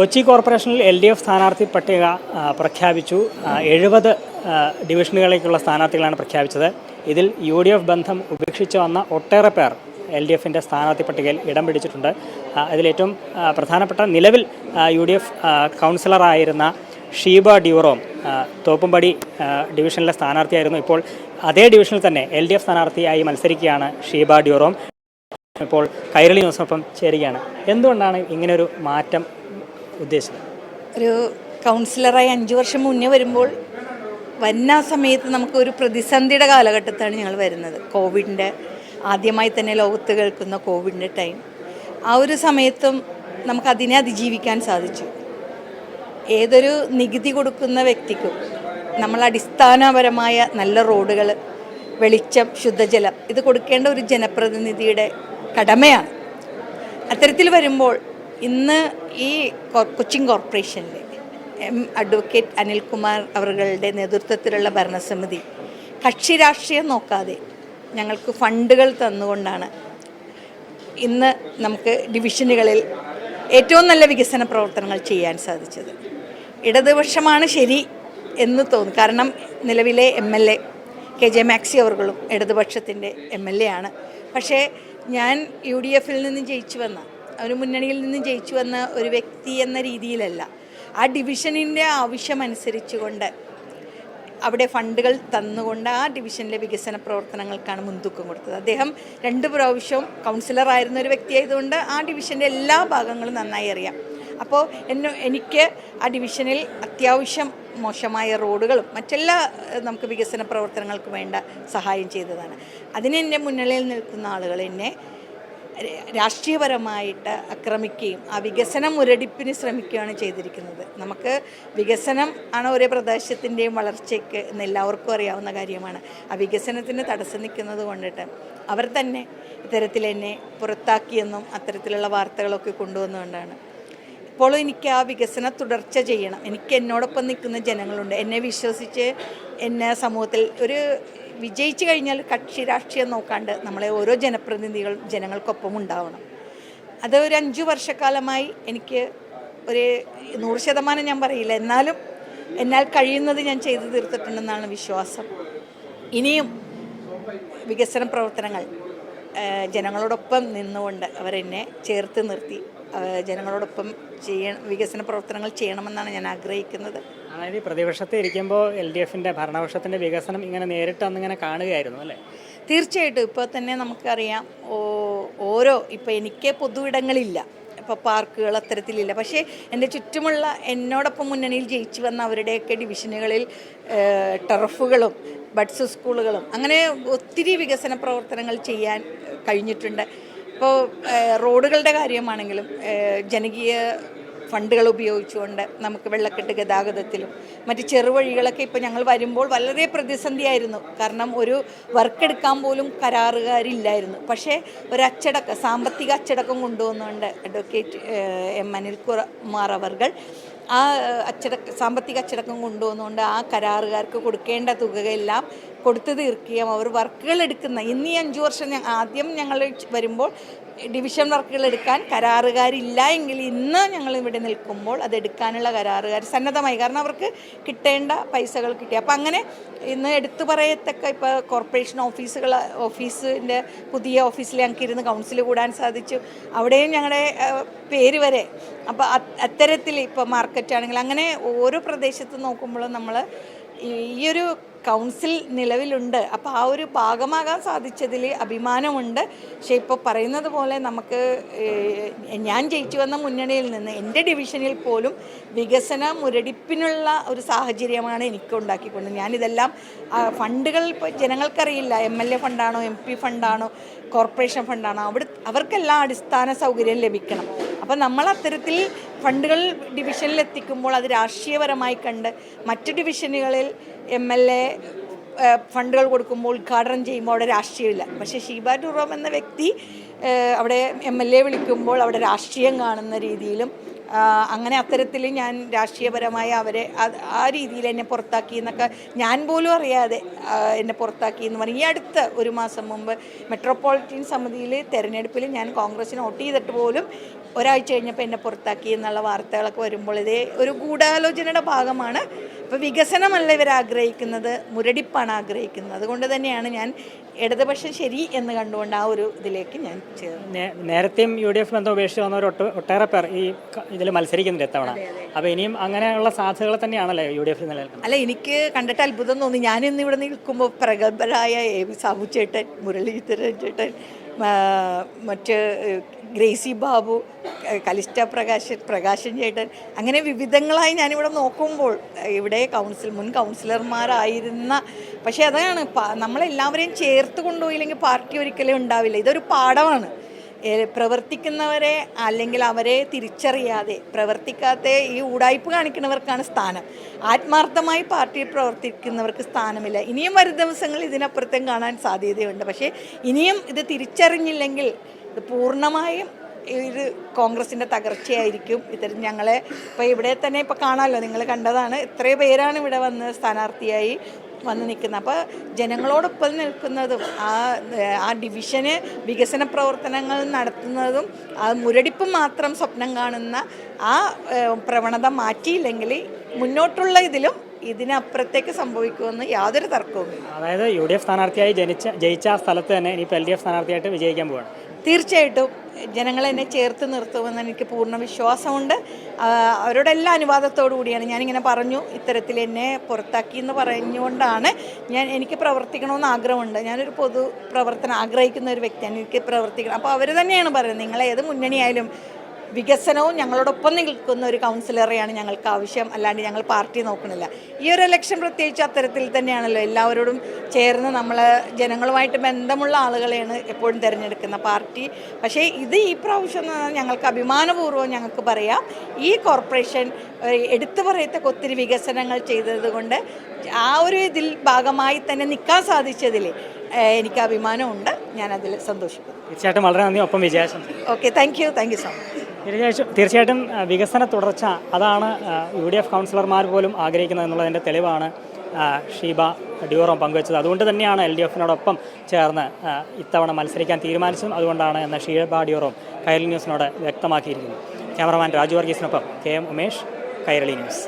കൊച്ചി കോർപ്പറേഷനിൽ L D F സ്ഥാനാർത്ഥി പട്ടിക പ്രഖ്യാപിച്ചു. എഴുപത് ഡിവിഷനുകളിലേക്കുള്ള സ്ഥാനാർത്ഥികളാണ് പ്രഖ്യാപിച്ചത്. ഇതിൽ യു ഡി എഫ് ബന്ധം ഉപേക്ഷിച്ച് വന്ന ഒട്ടേറെ പേർ എൽ ഡി എഫിന്റെ സ്ഥാനാർത്ഥി പട്ടികയിൽ ഇടം പിടിച്ചിട്ടുണ്ട്. അതിലേറ്റവും പ്രധാനപ്പെട്ട നിലവിൽ യു ഡി എഫ് കൗൺസിലറായിരുന്ന ഷീബ ഡ്യൂറോം തോപ്പുംപടി ഡിവിഷനിലെ സ്ഥാനാർത്ഥിയായിരുന്നു. ഇപ്പോൾ അതേ ഡിവിഷനിൽ തന്നെ എൽ ഡി എഫ് സ്ഥാനാർത്ഥിയായി മത്സരിക്കുകയാണ് ഷീബ ഡ്യൂറോം. ഇപ്പോൾ കൈരളി ന്യൂസിനൊപ്പം ചേരുകയാണ്. എന്തുകൊണ്ടാണ് ഇങ്ങനൊരു മാറ്റം ഉദ്ദേശിച്ചത്? ഒരു കൗൺസിലറായി അഞ്ച് വർഷം മുന്നേ വരുമ്പോൾ വന്ന സമയത്ത് നമുക്ക് ഒരു പ്രതിസന്ധിയുടെ കാലഘട്ടത്താണ് ഞങ്ങൾ വരുന്നത്. കോവിഡിന്റെ ആദ്യമായി തന്നെ ലോകത്ത് കേൾക്കുന്ന കോവിഡിന്റെ ടൈം ആ ഒരു സമയത്തും നമുക്ക് അതിനെ അതിജീവിക്കാൻ സാധിച്ചു. ഏതൊരു നികുതി കൊടുക്കുന്ന വ്യക്തിക്കും നമ്മൾ അടിസ്ഥാനപരമായ നല്ല റോഡുകൾ വെളിച്ചം ശുദ്ധജലം ഇത് കൊടുക്കേണ്ട ഒരു ജനപ്രതിനിധിയുടെ കടമയാണ്. അത്തരത്തിൽ വരുമ്പോൾ ഇന്ന് ഈ കൊച്ചിൻ കോർപ്പറേഷനിൽ എം അഡ്വക്കേറ്റ് അനിൽകുമാർ അവരുടെ നേതൃത്വത്തിലുള്ള ഭരണസമിതി കക്ഷി രാഷ്ട്രീയം നോക്കാതെ ഞങ്ങൾക്ക് ഫണ്ടുകൾ തന്നുകൊണ്ടാണ് ഇന്ന് നമുക്ക് ഡിവിഷനുകളിൽ ഏറ്റവും നല്ല വികസന പ്രവർത്തനങ്ങൾ ചെയ്യാൻ സാധിച്ചത്. ഇടതുപക്ഷമാണ് ശരി എന്ന് തോന്നുന്നു കാരണം നിലവിലെ M L A K J Maxy അവർകളും ഇടതുപക്ഷത്തിന്റെ എം എൽ എ ആണ്. പക്ഷേ ഞാൻ യു ഡി എഫിൽ നിന്ന് ജയിച്ചു വന്ന ഒരു മുന്നണിയിൽ നിന്ന് ജയിച്ചു വന്ന ഒരു വ്യക്തി എന്ന രീതിയിലല്ല. ആ ഡിവിഷനിന്റെ ആവശ്യമനുസരിച്ചുകൊണ്ട് അവിടെ ഫണ്ടുകൾ തന്നുകൊണ്ട് ആ ഡിവിഷനിലെ വികസന പ്രവർത്തനങ്ങൾക്കാണ് മുൻതൂക്കം കൊടുത്തത്. അദ്ദേഹം രണ്ട് പ്രാവശ്യവും കൗൺസിലറായിരുന്ന ഒരു വ്യക്തിയായതുകൊണ്ട് ആ ഡിവിഷന്റെ എല്ലാ ഭാഗങ്ങളും നന്നായി അറിയാം. അപ്പോൾ എന്നെ എനിക്ക് ആ ഡിവിഷനിൽ അത്യാവശ്യം മോശമായ റോഡുകളും മറ്റെല്ലാ നമുക്ക് വികസന പ്രവർത്തനങ്ങൾക്ക് വേണ്ട സഹായം ചെയ്തതാണ്. അതിനെ എന്റെ മുന്നിൽ നിൽക്കുന്ന ആളുകൾ എന്നെ രാഷ്ട്രീയപരമായിട്ട് ആക്രമിക്കുകയും ആ വികസനം മുരടിപ്പിന് ശ്രമിക്കുകയാണ് ചെയ്തിരിക്കുന്നത്. നമുക്ക് വികസനം ആണ് ഒരു പ്രദേശത്തിന്റെയും വളർച്ചയ്ക്ക് എന്ന് എല്ലാവർക്കും അറിയാവുന്ന കാര്യമാണ്. ആ വികസനത്തിന് തടസ്സം നിൽക്കുന്നത് കൊണ്ടിട്ട് അവർ തന്നെ ഇത്തരത്തിൽ എന്നെ പുറത്താക്കിയെന്നും അത്തരത്തിലുള്ള വാർത്തകളൊക്കെ കൊണ്ടുവന്നുകൊണ്ടാണ്. ഇപ്പോഴും എനിക്ക് ആ വികസന തുടർച്ച ചെയ്യണം. എനിക്ക് എന്നോടൊപ്പം നിൽക്കുന്ന ജനങ്ങളുണ്ട്. എന്നെ വിശ്വസിച്ച് എന്നെ സമൂഹത്തിൽ ഒരു വിജയിച്ചു കഴിഞ്ഞാൽ കക്ഷി രാഷ്ട്രീയം നോക്കാണ്ട് നമ്മളെ ഓരോ ജനപ്രതിനിധികൾ ജനങ്ങൾക്കൊപ്പം ഉണ്ടാവണം. അത് ഒരു അഞ്ചു വർഷക്കാലമായി എനിക്ക് ഒരു നൂറ് ശതമാനം ഞാൻ പറയില്ല. എന്നാലും എന്നാൽ കഴിയുന്നത് ഞാൻ ചെയ്തു തീർത്തിട്ടുണ്ടെന്നാണ് വിശ്വാസം. ഇനിയും വികസന പ്രവർത്തനങ്ങൾ ജനങ്ങളോടൊപ്പം നിന്നുകൊണ്ട് അവരെന്നെ ചേർത്ത് നിർത്തി ജനങ്ങളോടൊപ്പം ചെയ്യ വികസന പ്രവർത്തനങ്ങൾ ചെയ്യണമെന്നാണ് ഞാൻ ആഗ്രഹിക്കുന്നത്. അതായത് പ്രതിപക്ഷത്തെ ഇരിക്കുമ്പോൾ എൽ ഡി എഫിന്റെ ഭരണപക്ഷത്തിന്റെ വികസനം ഇങ്ങനെ നേരിട്ട് അന്നിങ്ങനെ കാണുകയായിരുന്നു അല്ലേ? തീർച്ചയായിട്ടും. ഇപ്പോൾ തന്നെ നമുക്കറിയാം ഓ- ഓരോ ഇപ്പോൾ എനിക്ക് പൊതുവിടങ്ങളില്ല ഇപ്പോൾ പാർക്കുകൾ അത്തരത്തിലില്ല. പക്ഷേ എന്റെ ചുറ്റുമുള്ള എന്നോടൊപ്പം മുന്നണിയിൽ ജയിച്ചു വന്ന അവരുടെയൊക്കെ ഡിവിഷനുകളിൽ ടർഫുകളും ബഡ്സ് സ്കൂളുകളും അങ്ങനെ ഒത്തിരി വികസന പ്രവർത്തനങ്ങൾ ചെയ്യാൻ കഴിഞ്ഞിട്ടുണ്ട്. ഇപ്പോൾ റോഡുകളുടെ കാര്യമാണെങ്കിലും ജനകീയ ഫണ്ടുകൾ ഉപയോഗിച്ചുകൊണ്ട് നമുക്ക് വെള്ളക്കെട്ട് ഗതാഗതത്തിലും മറ്റ് ചെറുവഴികളൊക്കെ ഇപ്പോൾ ഞങ്ങൾ വരുമ്പോൾ വളരെ പ്രതിസന്ധിയായിരുന്നു. കാരണം ഒരു വർക്ക് എടുക്കാൻ പോലും കരാറുകാരില്ലായിരുന്നു. പക്ഷേ ഒരു അച്ചടക്കം സാമ്പത്തിക അച്ചടക്കം കൊണ്ടുവന്നുകൊണ്ട് അഡ്വക്കേറ്റ് എം അനിൽകുമാർ അവർകൾ ആ അച്ചടക്ക സാമ്പത്തിക അച്ചടക്കം കൊണ്ടുവന്നുകൊണ്ട് ആ കരാറുകാർക്ക് കൊടുക്കേണ്ട തുകയെല്ലാം കൊടുത്തു തീർക്കുകയും അവർ വർക്കുകൾ എടുക്കുന്ന ഇന്ന് ഈ അഞ്ച് വർഷം ആദ്യം ഞങ്ങൾ വരുമ്പോൾ ഡിവിഷൻ വർക്കുകൾ എടുക്കാൻ കരാറുകാരില്ല എങ്കിൽ ഇന്ന് ഞങ്ങൾ ഇവിടെ നിൽക്കുമ്പോൾ അത് എടുക്കാനുള്ള കരാറുകാർ സന്നദ്ധമായി. കാരണം അവർക്ക് കിട്ടേണ്ട പൈസകൾ കിട്ടി. അപ്പം അങ്ങനെ ഇന്ന് എടുത്തു പറയത്തക്ക ഇപ്പോൾ കോർപ്പറേഷൻ ഓഫീസുകൾ ഓഫീസിന്റെ പുതിയ ഓഫീസിൽ ഞങ്ങൾക്ക് ഇരുന്ന് കൗൺസിൽ കൂടാൻ സാധിച്ചു. അവിടെയും ഞങ്ങളുടെ പേര് വരെ. അപ്പോൾ അത്തരത്തിൽ ഇപ്പോൾ മാർക്കറ്റ് ആണെങ്കിൽ അങ്ങനെ ഓരോ പ്രദേശത്ത് നോക്കുമ്പോഴും നമ്മൾ ഈയൊരു കൗൺസിൽ നിലവിലുണ്ട്. അപ്പോൾ ആ ഒരു ഭാഗമാകാൻ സാധിച്ചതിൽ അഭിമാനമുണ്ട്. പക്ഷേ ഇപ്പോൾ പറയുന്നത് പോലെ നമുക്ക് ഞാൻ ജയിച്ചു വന്ന മുന്നണിയിൽ നിന്ന് എന്റെ ഡിവിഷനിൽ പോലും വികസന മുരടിപ്പിനുള്ള ഒരു സാഹചര്യമാണ് എനിക്ക് ഉണ്ടാക്കിക്കൊണ്ട് ഞാനിതെല്ലാം ഫണ്ടുകൾ ഇപ്പോൾ ജനങ്ങൾക്കറിയില്ല. എം എൽ എ ഫണ്ടാണോ എം പി ഫണ്ടാണോ കോർപ്പറേഷൻ ഫണ്ടാണോ. അവിടെ അവർക്കെല്ലാം അടിസ്ഥാന സൗകര്യം ലഭിക്കണം. അപ്പോൾ നമ്മൾ അത്തരത്തിൽ ഫണ്ടുകൾ ഡിവിഷനിൽ എത്തിക്കുമ്പോൾ അത് രാഷ്ട്രീയപരമായി കണ്ട് മറ്റ് ഡിവിഷനുകളിൽ എം എൽ എ ഫണ്ടുകൾ കൊടുക്കുമ്പോൾ ഉദ്ഘാടനം ചെയ്യുമ്പോൾ അവിടെ രാഷ്ട്രീയമില്ല. പക്ഷേ ഷീബ ടൂറോം എന്ന വ്യക്തി അവിടെ എം എൽ എ വിളിക്കുമ്പോൾ അവിടെ രാഷ്ട്രീയം കാണുന്ന രീതിയിലും അങ്ങനെ അത്തരത്തിൽ ഞാൻ രാഷ്ട്രീയപരമായി അവരെ ആ രീതിയിൽ എന്നെ പുറത്താക്കി എന്നൊക്കെ ഞാൻ പോലും അറിയാതെ എന്നെ പുറത്താക്കി എന്ന് പറഞ്ഞു. ഈ അടുത്ത ഒരു മാസം മുമ്പ് മെട്രോപൊളിറ്റൻ സമിതിയിൽ തെരഞ്ഞെടുപ്പിൽ ഞാൻ കോൺഗ്രസ്സിന് വോട്ട് ചെയ്തിട്ട് പോലും ഒരാഴ്ച കഴിഞ്ഞപ്പോൾ എന്നെ പുറത്താക്കി എന്നുള്ള വാർത്തകളൊക്കെ വരുമ്പോൾ ഇതേ ഒരു ഗൂഢാലോചനയുടെ ഭാഗമാണ് ഇപ്പോൾ വികസനമല്ല ഇവർ ആഗ്രഹിക്കുന്നത് മുരടിപ്പാണ് ആഗ്രഹിക്കുന്നത്. അതുകൊണ്ട് തന്നെയാണ് ഞാൻ ഇടതുപക്ഷം ശരി എന്ന് കണ്ടുകൊണ്ട് ആ ഒരു ഇതിലേക്ക് ഞാൻ ചേർന്നു നേരത്തെയും യു ഡി എഫ് ബന്ധം ഉപേക്ഷിച്ച് വന്നവർ ഒട്ട് ഒട്ടേറെ പേർ ഈ ഇതിൽ മത്സരിക്കുന്നുണ്ട് ഇത്തവണ. അപ്പോൾ ഇനിയും അങ്ങനെയുള്ള സാധ്യതകൾ തന്നെയാണല്ലേ യു ഡി എഫ് നിലനിൽക്കുന്നത്? അല്ല എനിക്ക് കണ്ടിട്ട് അത്ഭുതം തോന്നി. ഞാനിന്ന് ഇവിടെ നിൽക്കുമ്പോൾ പ്രഗത്ഭരായ എ വി സാബു ചേട്ടൻ മുരളീധരൻ ചേട്ടൻ മറ്റ് ഗ്രേസി ബാബു കലിസ്റ്റ പ്രകാശൻ പ്രകാശൻ ചേട്ടൻ അങ്ങനെ വിവിധങ്ങളായി ഞാനിവിടെ നോക്കുമ്പോൾ ഇവിടെ കൗൺസിൽ മുൻ കൗൺസിലർമാരായിരുന്ന പക്ഷേ അതാണ് നമ്മളെല്ലാവരെയും ചേർത്ത് കൊണ്ടുപോയില്ലെങ്കിൽ പാർട്ടി ഒരിക്കലും ഉണ്ടാവില്ല. ഇതൊരു പാഠമാണ്. പ്രവർത്തിക്കുന്നവരെ അല്ലെങ്കിൽ അവരെ തിരിച്ചറിയാതെ പ്രവർത്തിക്കാത്ത ഈ ഉടായ്പ് കാണിക്കുന്നവർക്കാണ് സ്ഥാനം. ആത്മാർത്ഥമായി പാർട്ടിയിൽ പ്രവർത്തിക്കുന്നവർക്ക് സ്ഥാനമില്ല. ഇനിയും വരും ദിവസങ്ങളിൽ ഇതിനപ്പുറത്തും കാണാൻ സാധ്യതയുണ്ട്. പക്ഷേ ഇനിയും ഇത് തിരിച്ചറിഞ്ഞില്ലെങ്കിൽ ഇത് പൂർണമായും ഇത് കോൺഗ്രസിന്റെ തകർച്ചയായിരിക്കും. ഇത്തരം ഞങ്ങളെ ഇപ്പോൾ ഇവിടെ തന്നെ ഇപ്പോൾ കാണാമല്ലോ നിങ്ങൾ കണ്ടതാണ്. എത്രയോ പേരാണ് ഇവിടെ വന്ന് സ്ഥാനാർത്ഥിയായി വന്ന് നിൽക്കുന്നത്. അപ്പോൾ ജനങ്ങളോടൊപ്പം നിൽക്കുന്നതും ആ ആ ഡിവിഷന് വികസന പ്രവർത്തനങ്ങൾ നടത്തുന്നതും ആ മുരടിപ്പ് മാത്രം സ്വപ്നം കാണുന്ന ആ പ്രവണത മാറ്റിയില്ലെങ്കിൽ മുന്നോട്ടുള്ള ഇതിലും ഇതിനപ്പുറത്തേക്ക് സംഭവിക്കുമെന്ന് യാതൊരു തർക്കവുമില്ല. അതായത് യു ഡി എഫ് സ്ഥാനാർത്ഥിയായി ജനിച്ച ജയിച്ച ആ സ്ഥലത്ത് തന്നെ ഇനി എൽ ഡി എഫ് സ്ഥാനാർത്ഥിയായിട്ട് വിജയിക്കാൻ പോവുകയാണ് തീർച്ചയായിട്ടും ജനങ്ങൾ എന്നെ ചേർത്ത് നിർത്തുമെന്ന് എനിക്ക് പൂർണ വിശ്വാസമുണ്ട്. അവരുടെ എല്ലാ അനുവാദത്തോടു കൂടിയാണ് ഞാനിങ്ങനെ പറഞ്ഞു. ഇത്തരത്തിൽ എന്നെ പുറത്താക്കി എന്ന് പറഞ്ഞുകൊണ്ടാണ് ഞാൻ എനിക്ക് പ്രവർത്തിക്കണമെന്ന് ആഗ്രഹമുണ്ട്. ഞാനൊരു പൊതു പ്രവർത്തനം ആഗ്രഹിക്കുന്ന ഒരു വ്യക്തിയാണ് എനിക്ക് പ്രവർത്തിക്കണം. അപ്പോൾ അവർ തന്നെയാണ് പറയുന്നത് നിങ്ങൾ മുന്നണിയായാലും വികസനവും ഞങ്ങളോടൊപ്പം നിൽക്കുന്ന ഒരു കൗൺസിലറെയാണ് ഞങ്ങൾക്ക് ആവശ്യം. അല്ലാണ്ട് ഞങ്ങൾ പാർട്ടി നോക്കുന്നില്ല. ഈ ഒരു ഇലക്ഷൻ പ്രത്യേകിച്ച് അത്തരത്തിൽ തന്നെയാണല്ലോ എല്ലാവരോടും ചേർന്ന് നമ്മൾ ജനങ്ങളുമായിട്ട് ബന്ധമുള്ള ആളുകളെയാണ് എപ്പോഴും തിരഞ്ഞെടുക്കുന്ന പാർട്ടി. പക്ഷേ ഇത് ഈ പ്രാവശ്യം ഞങ്ങൾക്ക് അഭിമാനപൂർവം ഞങ്ങൾക്ക് പറയാം. ഈ കോർപ്പറേഷൻ എടുത്തു പറയത്തക്ക ഒത്തിരി വികസനങ്ങൾ ചെയ്തതുകൊണ്ട് ആ ഒരു ഇതിൽ ഭാഗമായി തന്നെ നിൽക്കാൻ സാധിച്ചതിൽ എനിക്ക് അഭിമാനമുണ്ട്. ഞാൻ അതിൽ സന്തോഷിക്കുന്നു. തീർച്ചയായിട്ടും വളരെ നന്ദി. ഒപ്പം വിജയാശംസ okay thank you thank you so much തീർച്ചയായിട്ടും തീർച്ചയായിട്ടും വികസന തുടർച്ച അതാണ് യു ഡി എഫ് കൗൺസിലർമാർ പോലും ആഗ്രഹിക്കുന്നത് എന്നുള്ളതിന്റെ തെളിവാണ് ഷീബ ഡ്യൂറോ പങ്കുവച്ചത്. അതുകൊണ്ട് തന്നെയാണ് എൽ ഡി എഫിനോടൊപ്പം ചേർന്ന് ഇത്തവണ മത്സരിക്കാൻ തീരുമാനിച്ചതും അതുകൊണ്ടാണ് എന്ന ഷീബ ഡ്യൂറോ കൈരളി ന്യൂസിനോട് വ്യക്തമാക്കിയിരിക്കുന്നു cameraman Raju വർഗീസിനൊപ്പം K M Umesh Kairali news.